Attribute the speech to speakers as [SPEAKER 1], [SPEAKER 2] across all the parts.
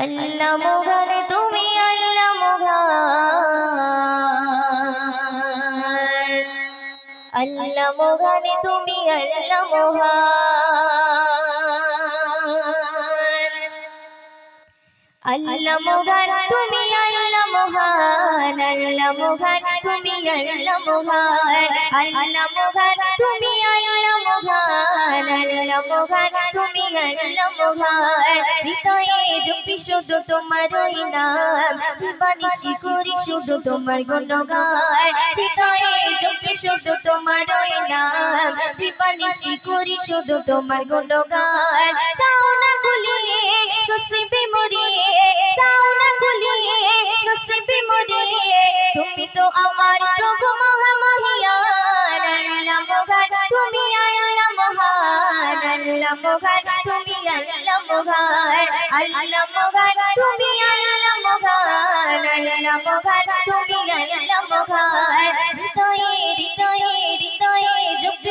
[SPEAKER 1] আল্লাহ মোগানে তুমি আল্লাহ মোগান আল্লাহ মোগানে তুমি আল্লাহ মোহান আল্লাহ মোগান তুমি আল্লাহ মোহান তুমি আল্লাহ মোহান তুমি আল্লাহ মোহান তুমি আল্লাহ মোহান হৃদয়ে জপি শুধু তোমার নাম দিবানিশি করি শুধু তোমার গুণগান। হৃদয়ে শুধু তোমার নাম দিবানিশি করি শুধু তোমার গুণগান। দাও না গুলিয়ে নসিবে মরিয়ে, দাও না গুলিয়ে নসিবে মরিয়ে। তুমি তো আমার প্রভু মহামহিয়ান আল্লাহ মহান, তুমি আল্লাহ মহান আল্লাহ মহান, তুমি আল্লাহ মহান আল্লাহ মহান, তুমি আল্লাহ মহান আল্লাহ মহান, তুমি আল্লাহ মহান। হৃদয়ে হৃদয়ে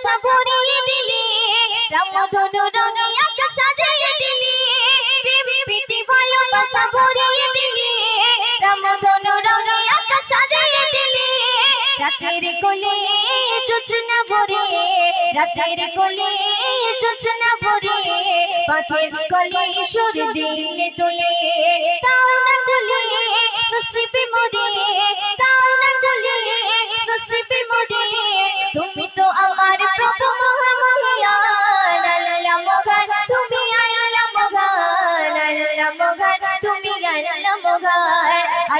[SPEAKER 1] ভালোবাসা ভরিয়ে দিলি, রামধনু রঙে আকাশ সাজিয়ে দিলি প্রীতি ভালোবাসা ভরিয়ে দিলি, রামধনু রঙে আকাশ সাজিয়ে দিলি, রাতের কোলে যোচনা ভরে রাতের কোলে যোচনা ভরে পাখির কলে সুর দিলে তোলে তাও না কোলে নসিবে মরে তাও না কোলে নসিবে মরে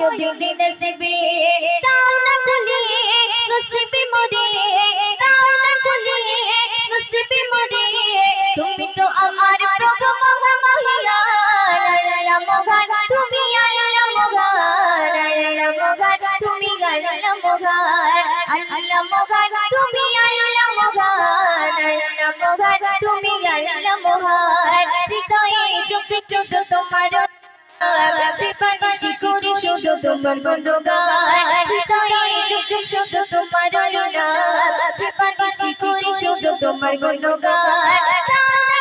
[SPEAKER 1] দিনে নসিবে। দাও না কুলিয়ে নসিবে মরে। দাও না কুলিয়ে নসিবে মরে। তুমি তো আমার প্রভু মহামহিয়ান আল্লাহ মহান, তুমি আল্লাহ মহান। আল্লাহ মহান, তুমি আল্লাহ মহান। আল্লাহ মহান, তুমি আল্লাহ মহান। আল্লাহ মহান, তুমি আল্লাহ মহান। হৃদয়ে চোখে চোখ তোমার করি শুধু তোমার গুণগান হৃদয়ে চোখে শুধু তোমার বিপানিশি করি শুধু তোমার গুণগান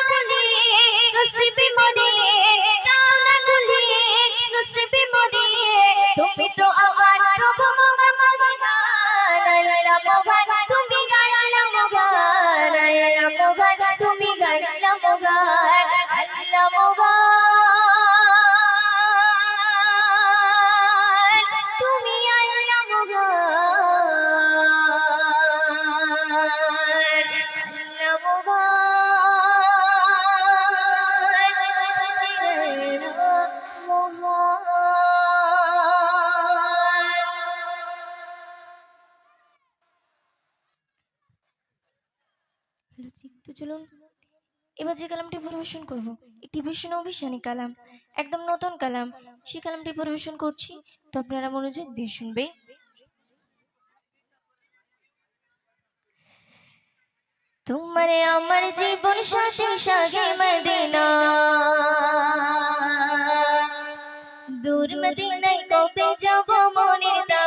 [SPEAKER 1] তো চলুন। এবার যে কালামটি পরিবেশন করব, একটি ভীষণ অভিশানী কালাম, একদম নতুন কালাম। সে কালামটি পরিবেশন করছি, তো আপনারা মনোযোগ দিয়ে শুনবেন। তোমারে আমার জীবন সাথে সাগে মদিনা। দূর মদিনায় কবে যাব মনে দা?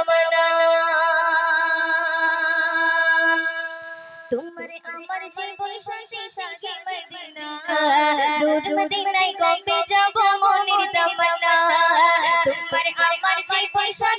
[SPEAKER 1] দূর মদিনায় কবে যাব মনির তামান্না তোমার আমার জীবন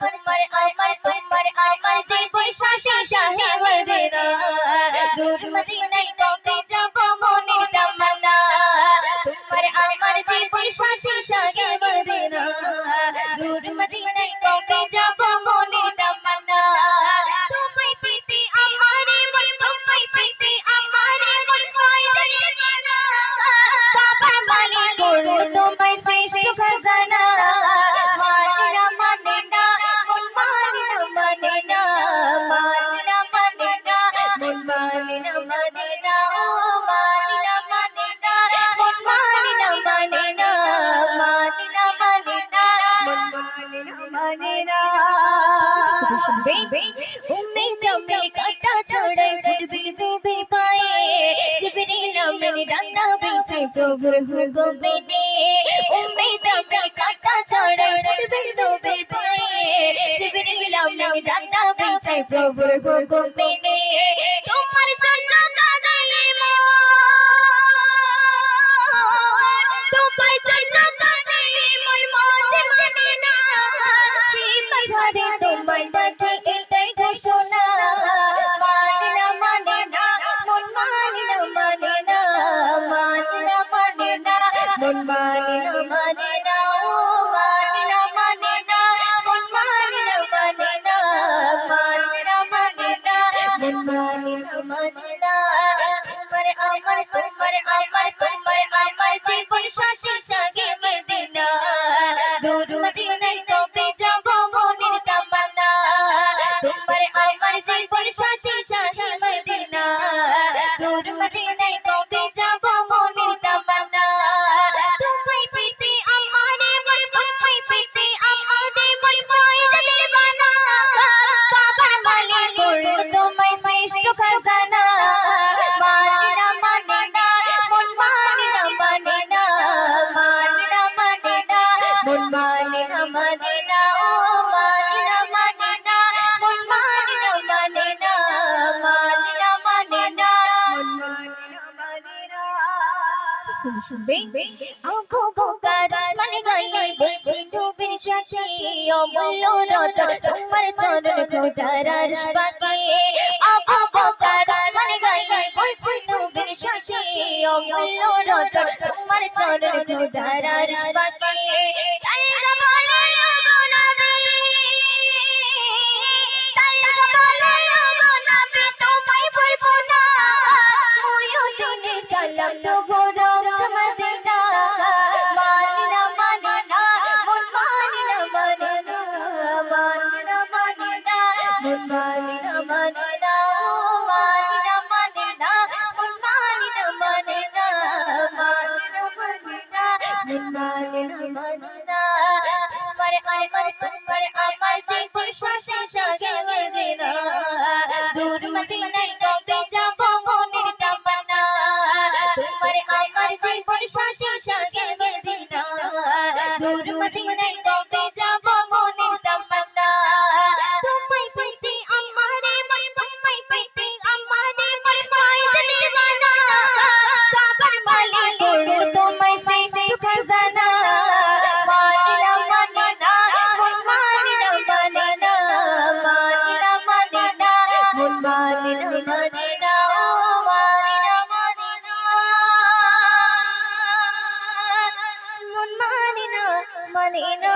[SPEAKER 1] তোমার আমার তোমার আমার জীবন শাসে শাসে হয়ে না দূর মদিনায় কবে যাব মনে তামান্না? তোমার আমার জীবন শাসে শাসে শুনবে উম্মে জামে কাটা ছড়াই ফুটবে ডুবে পায়ে। জিবরিল আমিন ডানা বিছে প্রভু হুকুমে নে উম্মে জামে কাটা ছড়াই ফুটবে ডুবে পায়ে। জিবরিল আমিন ডানা বিছে প্রভু হুকুমে নে তোমার আমার তোমার আমার জীবন সাথে সাগে শুনবে? আবু বকর মানে গলে বলছি নবীর সাথে অমূল্য রতন তোমার চরণ খোদার আরশ পাকে আবু বকর মানে গলে বলছি নবীর সাথে অমূল্য রতন তোমার চরণ খোদার আরশ মানে না